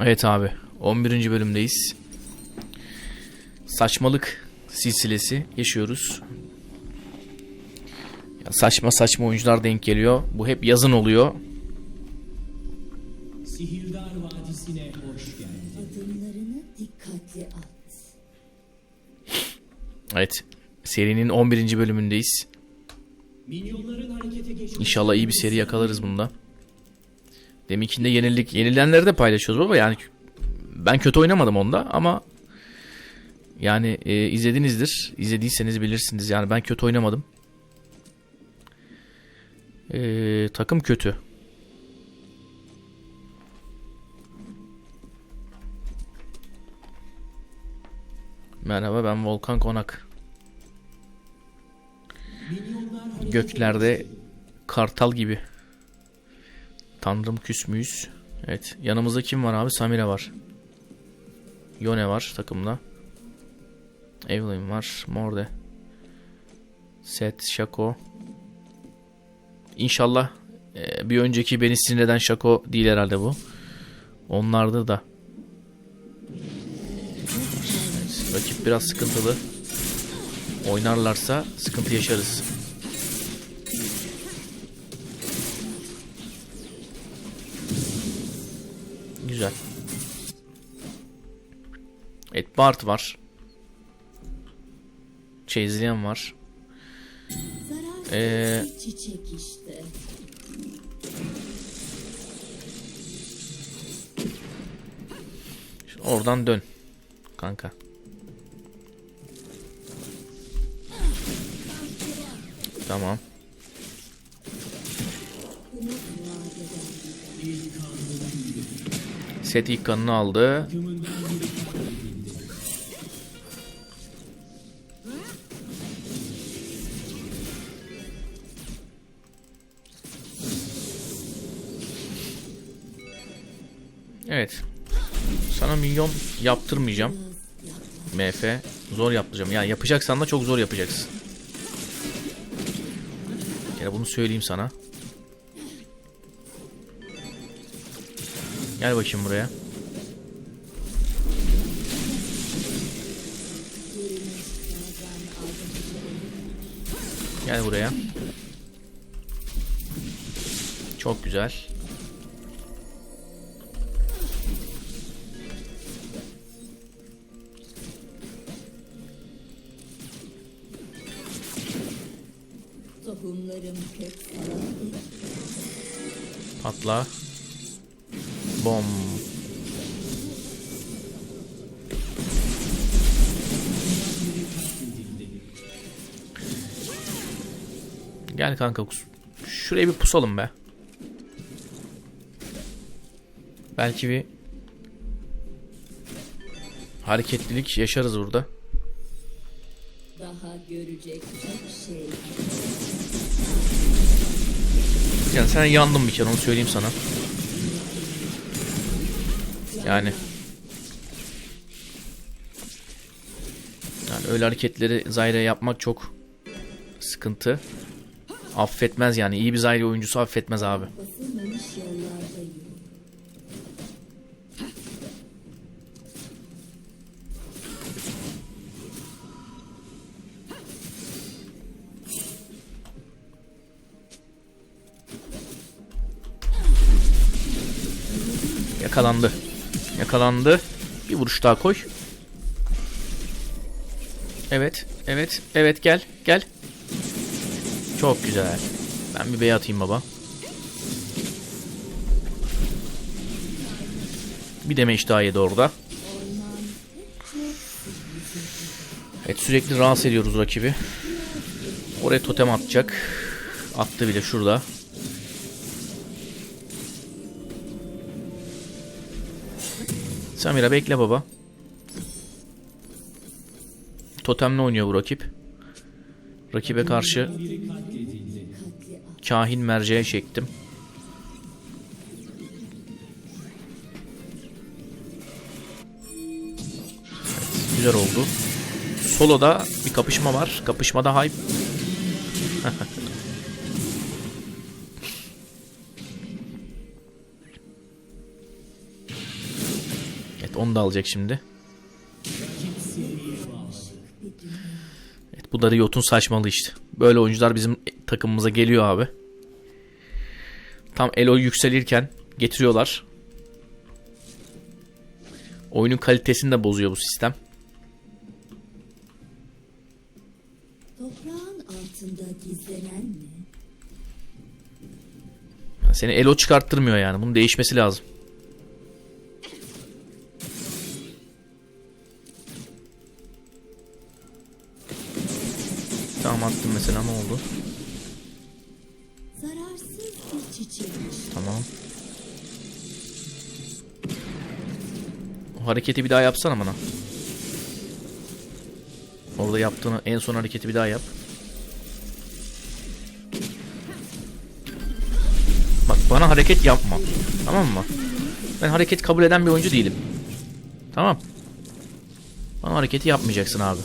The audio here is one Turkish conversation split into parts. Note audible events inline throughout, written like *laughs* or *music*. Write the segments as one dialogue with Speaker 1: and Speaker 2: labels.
Speaker 1: Evet abi 11. bölümdeyiz. Saçmalık silsilesi yaşıyoruz. Ya saçma saçma oyuncular denk geliyor. Bu hep yazın oluyor.
Speaker 2: Sihirdar Vadisi'ne hoş geldin.
Speaker 3: Adımlarını dikkatli at.
Speaker 1: Evet serinin 11. bölümündeyiz. İnşallah iyi bir seri yakalarız bunda. Deminkinde yenildik. Yenilenleri de paylaşıyoruz baba yani ben kötü oynamadım onda ama yani e, izledinizdir. İzlediyseniz bilirsiniz. Yani ben kötü oynamadım. E, takım kötü. Merhaba ben Volkan Konak. Göklerde kartal gibi. Tanrım küs müyüz? Evet. Yanımızda kim var abi? Samira var. Yone var takımda. Evelyn var. Morde. Set, Shaco. İnşallah e, bir önceki beni sinirleden Shaco değil herhalde bu. Onlardır da. Evet, rakip biraz sıkıntılı. Oynarlarsa sıkıntı yaşarız. Evet Bart var. Çeyizleyen var. Ee,
Speaker 3: işte.
Speaker 1: Oradan dön. Kanka. Tamam. Set ilk kanını aldı. Evet. Sana milyon yaptırmayacağım. MF. Zor yapacağım. Yani yapacaksan da çok zor yapacaksın. Yani bunu söyleyeyim sana. Gel bakayım buraya. Gel buraya. Çok güzel. Patla. Bom. Gel kanka. Şuraya bir pusalım be. Belki bir hareketlilik yaşarız burada.
Speaker 3: Daha görecek çok şey.
Speaker 1: Yani sen yandın bir kere onu söyleyeyim sana. Yani. Yani öyle hareketleri Zyra yapmak çok sıkıntı. Affetmez yani. iyi bir Zyra oyuncusu affetmez abi. Yakalandı. Yakalandı. Bir vuruş daha koy. Evet. Evet. Evet gel. Gel. Çok güzel. Ben bir bey atayım baba. Bir demeç daha yedi orada. Evet sürekli rahatsız ediyoruz rakibi. Oraya totem atacak. Attı bile şurada. Samira bekle baba. Totemle oynuyor bu rakip. Rakibe karşı kahin merceğe çektim. Evet, güzel oldu. Solo'da bir kapışma var. Kapışmada hype. Da alacak şimdi. Evet bu da Riot'un saçmalığı işte. Böyle oyuncular bizim takımımıza geliyor abi. Tam elo yükselirken getiriyorlar. Oyunun kalitesini de bozuyor bu sistem. Seni elo çıkarttırmıyor yani. Bunun değişmesi lazım. Mesela ne oldu?
Speaker 3: Zararsız bir çiçekmiş.
Speaker 1: Tamam. O hareketi bir daha yapsana bana. Orada yaptığını en son hareketi bir daha yap. Bak bana hareket yapma. Tamam mı? Ben hareket kabul eden bir oyuncu değilim. Tamam. Bana hareketi yapmayacaksın abi.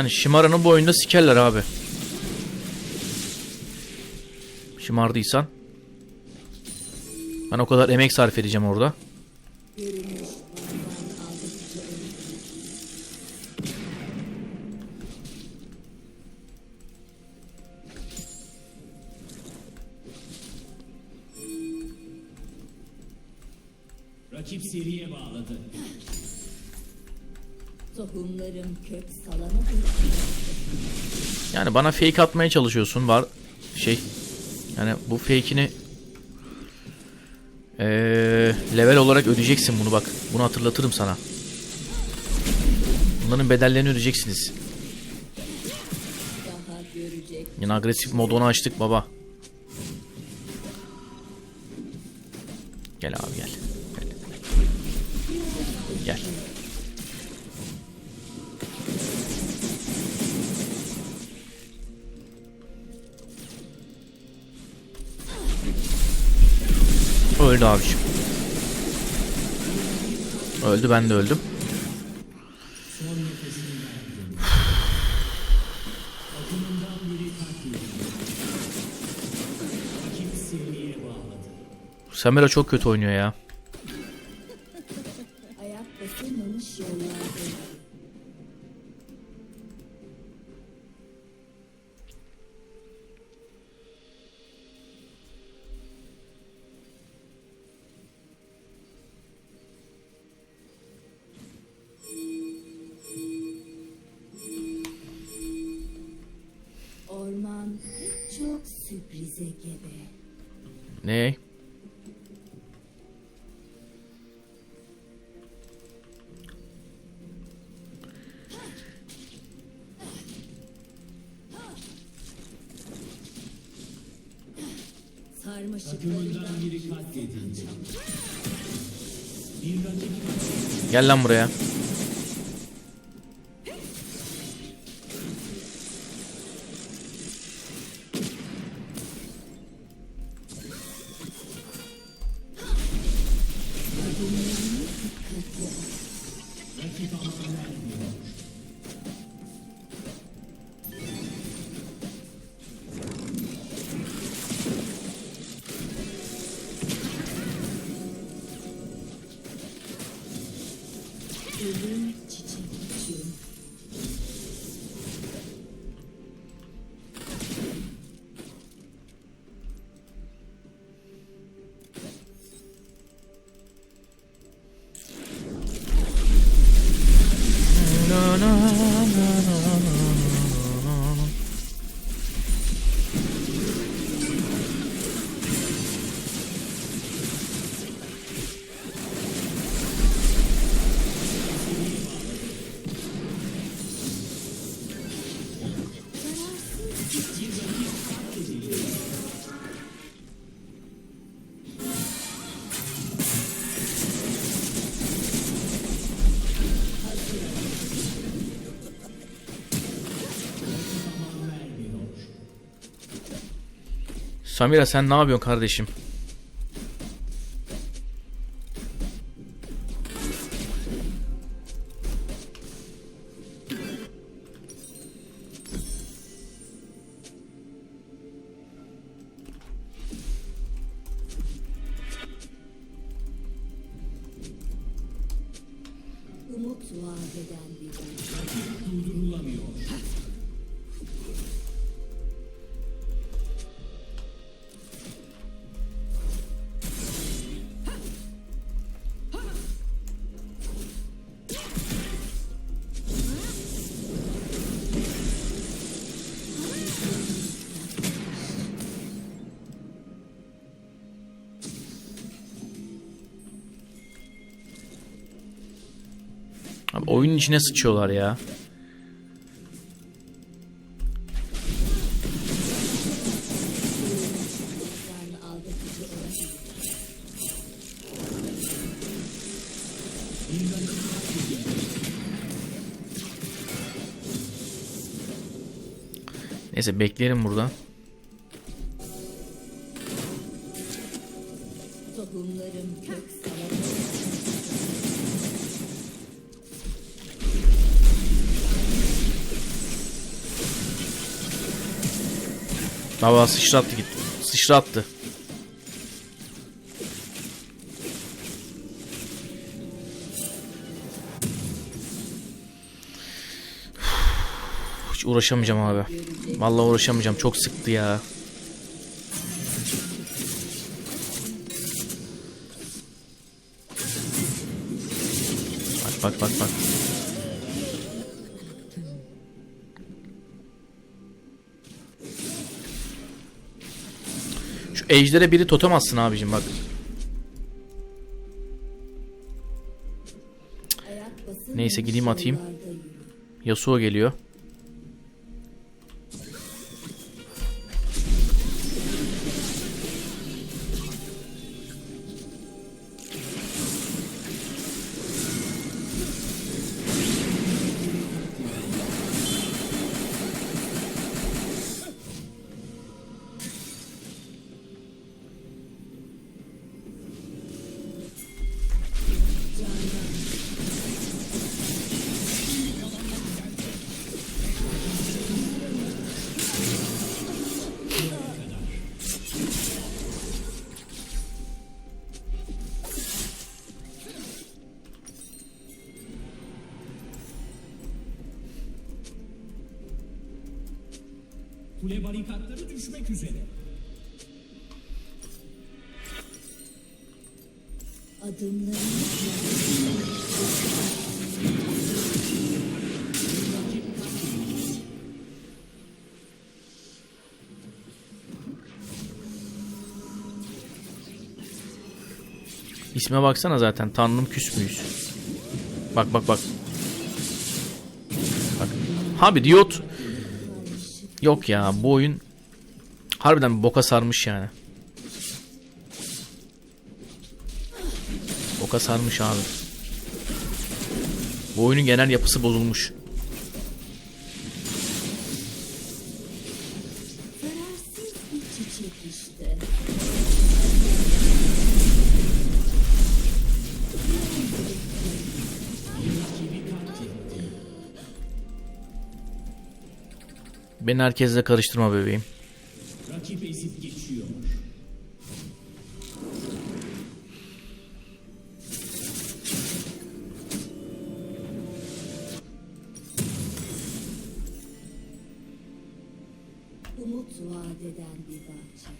Speaker 1: Yani şımaranı bu oyunda sikerler abi. Şımardıysan. Ben o kadar emek sarf edeceğim orada.
Speaker 2: Rakip seriye bağladı.
Speaker 3: Tohumlarım kök salana dökülür.
Speaker 1: Yani bana fake atmaya çalışıyorsun var şey. Yani bu fake'ini eee, level olarak ödeyeceksin bunu bak. Bunu hatırlatırım sana. Bunların bedellerini ödeyeceksiniz. Yine agresif modunu açtık baba. Öldü abiciğim. Öldü ben de öldüm. *sighs* Samira çok kötü oynuyor ya.
Speaker 3: Sürprize gebe.
Speaker 1: Ne? Gel lan buraya. Samira sen ne yapıyorsun kardeşim? Abi oyunun içine sıçıyorlar ya. Neyse bekleyelim burada.
Speaker 3: Tohumlarım kök salar.
Speaker 1: Baba sıçrattı gitti. Sıçrattı. Hiç uğraşamayacağım abi. Vallahi uğraşamayacağım. Çok sıktı ya. Bak bak bak bak. Ejdere biri totem atsın abicim bak. Neyse, gideyim atayım. Yasuo geliyor.
Speaker 2: Kule barikatları düşmek üzere.
Speaker 3: Adımlarım
Speaker 1: İsme baksana zaten. Tanrım küs müyüz? Bak bak bak. Bak. Abi diyot. Yok ya bu oyun harbiden boka sarmış yani. Boka sarmış abi. Bu oyunun genel yapısı bozulmuş. Beni herkesle karıştırma bebeğim.
Speaker 2: Rakip ezip geçiyor.
Speaker 3: Umut vaat eden bir bahçe.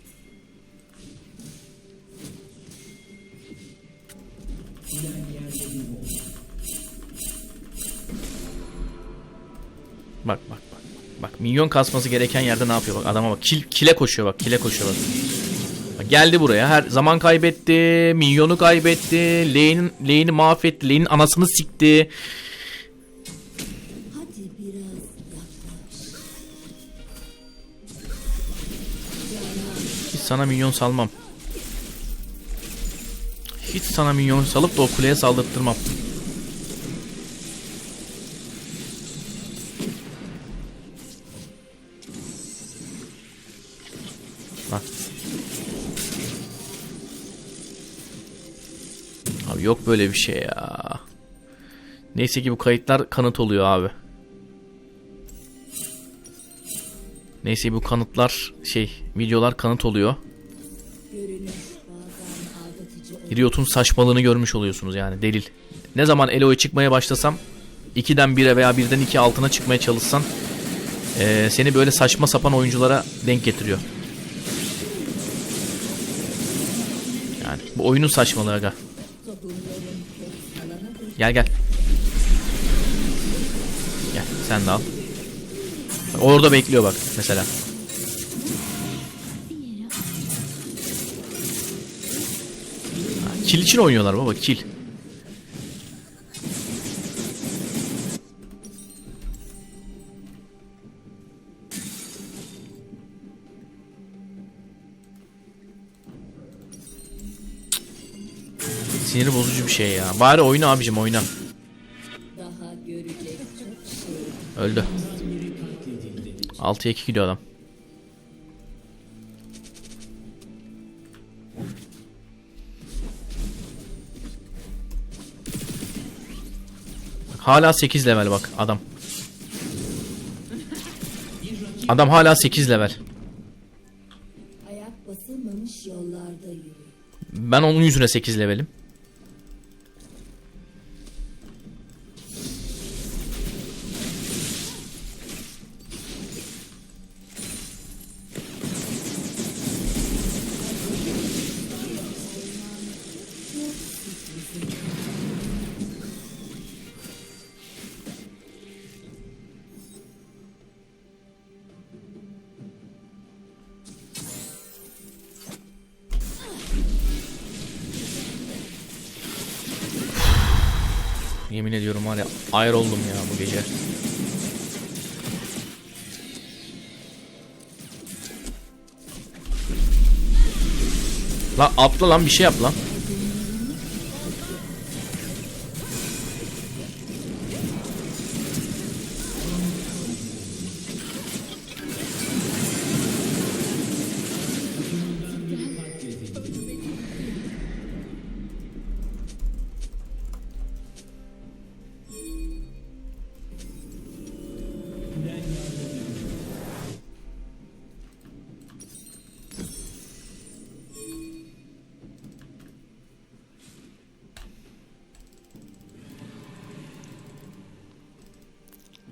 Speaker 1: Bak bak bak. Bak minyon kasması gereken yerde ne yapıyor bak adama bak. Kil, kile koşuyor bak kile koşuyor bak. Bak geldi buraya her zaman kaybetti. Minyonu kaybetti. Lane'in lane'i mahvetti. Lane'in anasını sikti. Hiç sana minyon salmam. Hiç sana minyon salıp da o kuleye saldırttırmam. Yok böyle bir şey ya. Neyse ki bu kayıtlar kanıt oluyor abi. Neyse ki bu kanıtlar şey videolar kanıt oluyor. Riot'un saçmalığını görmüş oluyorsunuz yani delil. Ne zaman Elo'ya çıkmaya başlasam 2'den 1'e veya 1'den 2 altına çıkmaya çalışsan eee, seni böyle saçma sapan oyunculara denk getiriyor. Yani bu oyunun saçmalığı aga. Gel gel. Gel sen de al. Orada bekliyor bak mesela. Ha, Kill için oynuyorlar baba kill. Sinir bozucu bir şey ya. Bari oyna abicim oyna. Öldü. 6'ya 2 gidiyor adam. Hala 8 level bak adam. Adam hala 8 level. Ben onun yüzüne 8 levelim. Yemin ediyorum var ya ayar oldum ya bu gece. Lan atla lan bir şey yap lan.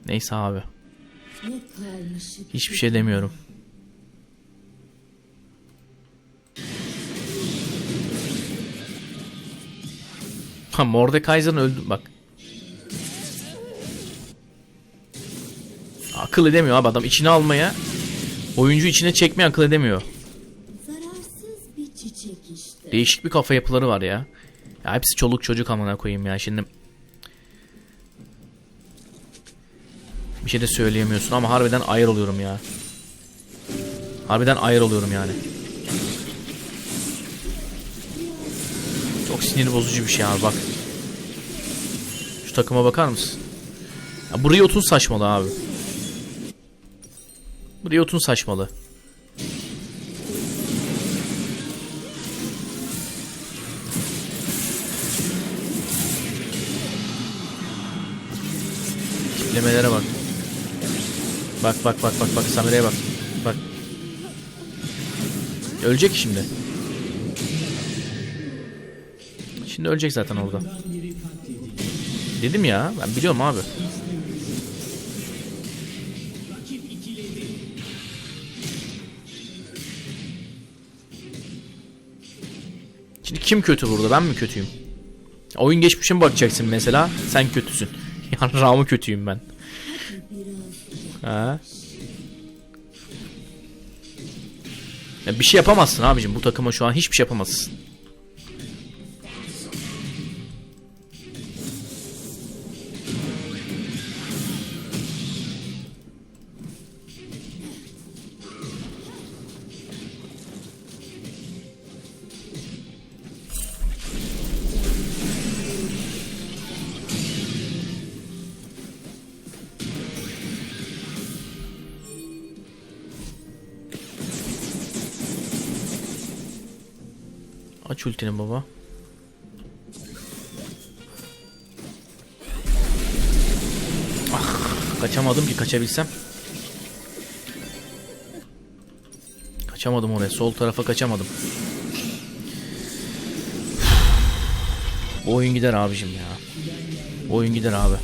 Speaker 1: Neyse abi. Hiçbir şey demiyorum. Ha Mordekaiser'ın öldü bak. Akıl edemiyor abi adam içine almaya oyuncu içine çekmeye akıl edemiyor. Değişik bir kafa yapıları var ya. Ya hepsi çoluk çocuk amına koyayım ya şimdi. Bir şey de söyleyemiyorsun ama harbiden ayır oluyorum ya. Harbiden ayır oluyorum yani. Çok sinir bozucu bir şey abi bak. Şu takıma bakar mısın? Ya bu Riot'un saçmalı abi. Bu Riot'un saçmalı. Tiplemelere bak. Bak bak bak bak bak Samir'e bak. Bak. Ölecek şimdi. Şimdi ölecek zaten orada. Dedim ya ben biliyorum abi. Şimdi kim kötü burada ben mi kötüyüm? Oyun geçmişe bakacaksın mesela sen kötüsün. *laughs* Yani Ram'ı kötüyüm ben. Ha? Ya bir şey yapamazsın abicim bu takıma şu an hiçbir şey yapamazsın. Aç ultini baba. Ah, kaçamadım ki kaçabilsem. Kaçamadım oraya. Sol tarafa kaçamadım. Oyun gider abicim ya. Oyun gider abi.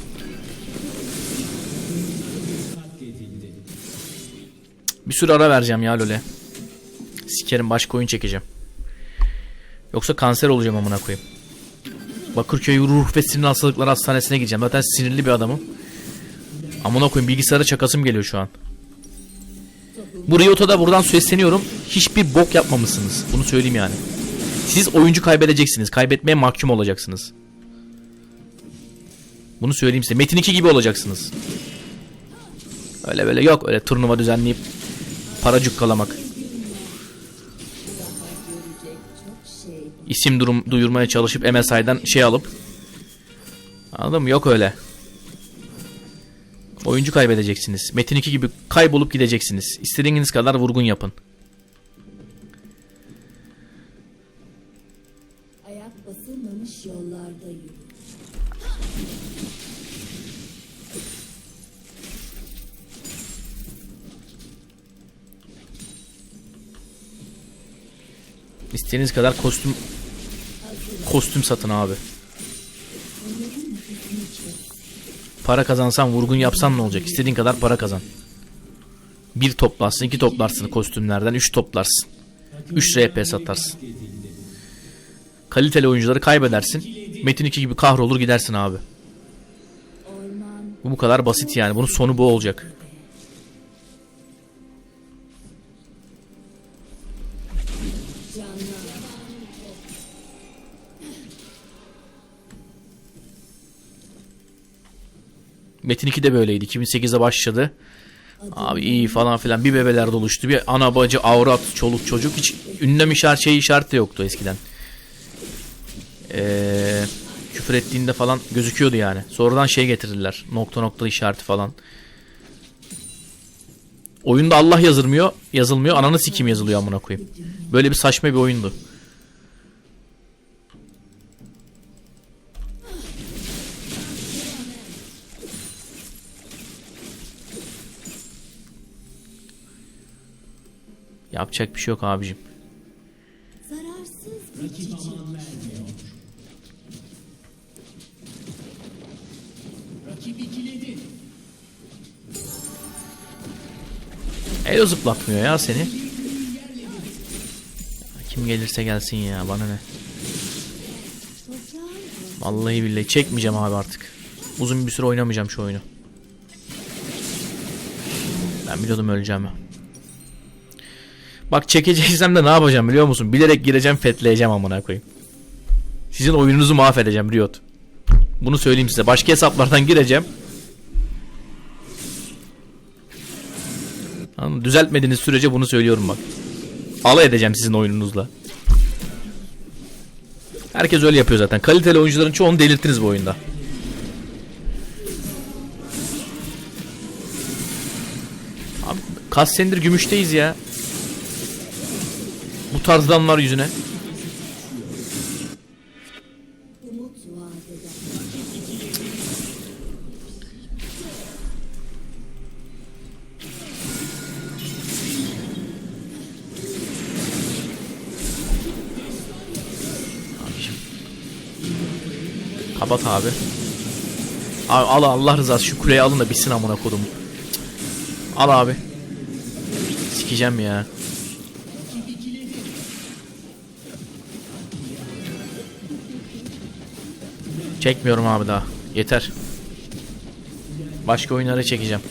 Speaker 1: Bir sürü ara vereceğim ya LoL'e. Sikerim başka oyun çekeceğim. Yoksa kanser olacağım amına koyayım. Bakırköy Ruh ve Sinir Hastalıkları Hastanesi'ne gideceğim. Zaten sinirli bir adamım. Amına koyayım bilgisayara çakasım geliyor şu an. Bu Riot'a da buradan sesleniyorum. Hiçbir bok yapmamışsınız. Bunu söyleyeyim yani. Siz oyuncu kaybedeceksiniz. Kaybetmeye mahkum olacaksınız. Bunu söyleyeyim size. Metin 2 gibi olacaksınız. Öyle böyle yok. Öyle turnuva düzenleyip para cukkalamak. İsim durum duyurmaya çalışıp MSI'dan şey alıp Anladın mı? Yok öyle. Oyuncu kaybedeceksiniz. Metin 2 gibi kaybolup gideceksiniz. İstediğiniz kadar vurgun yapın. İstediğiniz kadar kostüm kostüm satın abi. Para kazansan vurgun yapsan ne olacak? İstediğin kadar para kazan. Bir toplarsın, iki toplarsın kostümlerden, üç toplarsın. 3 RP satarsın. Kaliteli oyuncuları kaybedersin. Metin 2 gibi kahrolur gidersin abi. Bu bu kadar basit yani. Bunun sonu bu olacak. Metin 2 de böyleydi. 2008'de başladı. Abi iyi falan filan. Bir bebeler doluştu. Bir ana bacı, avrat, çoluk çocuk. Hiç ünlem işaret, şey işareti de yoktu eskiden. Ee, küfür ettiğinde falan gözüküyordu yani. Sonradan şey getirdiler. Nokta nokta işareti falan. Oyunda Allah yazılmıyor, yazılmıyor. Ananı sikim yazılıyor amına koyayım. Böyle bir saçma bir oyundu. Yapacak bir şey yok abicim. Elo zıplatmıyor ya seni. Kim gelirse gelsin ya bana ne. Vallahi billahi çekmeyeceğim abi artık. Uzun bir süre oynamayacağım şu oyunu. Ben biliyordum öleceğimi. Bak çekeceksem de ne yapacağım biliyor musun? Bilerek gireceğim fetleyeceğim amına koyayım. Sizin oyununuzu mahvedeceğim Riot. Bunu söyleyeyim size. Başka hesaplardan gireceğim. Düzeltmediğiniz sürece bunu söylüyorum bak. Alay edeceğim sizin oyununuzla. Herkes öyle yapıyor zaten. Kaliteli oyuncuların çoğunu delirttiniz bu oyunda. Abi kaç senedir gümüşteyiz ya. Bu tarz adamlar yüzüne. Kapat abi. Abi al Allah rızası şu kuleyi alın da bitsin amına kodum. Al abi. Sikeceğim ya. Çekmiyorum abi daha. Yeter. Başka oyunlara çekeceğim.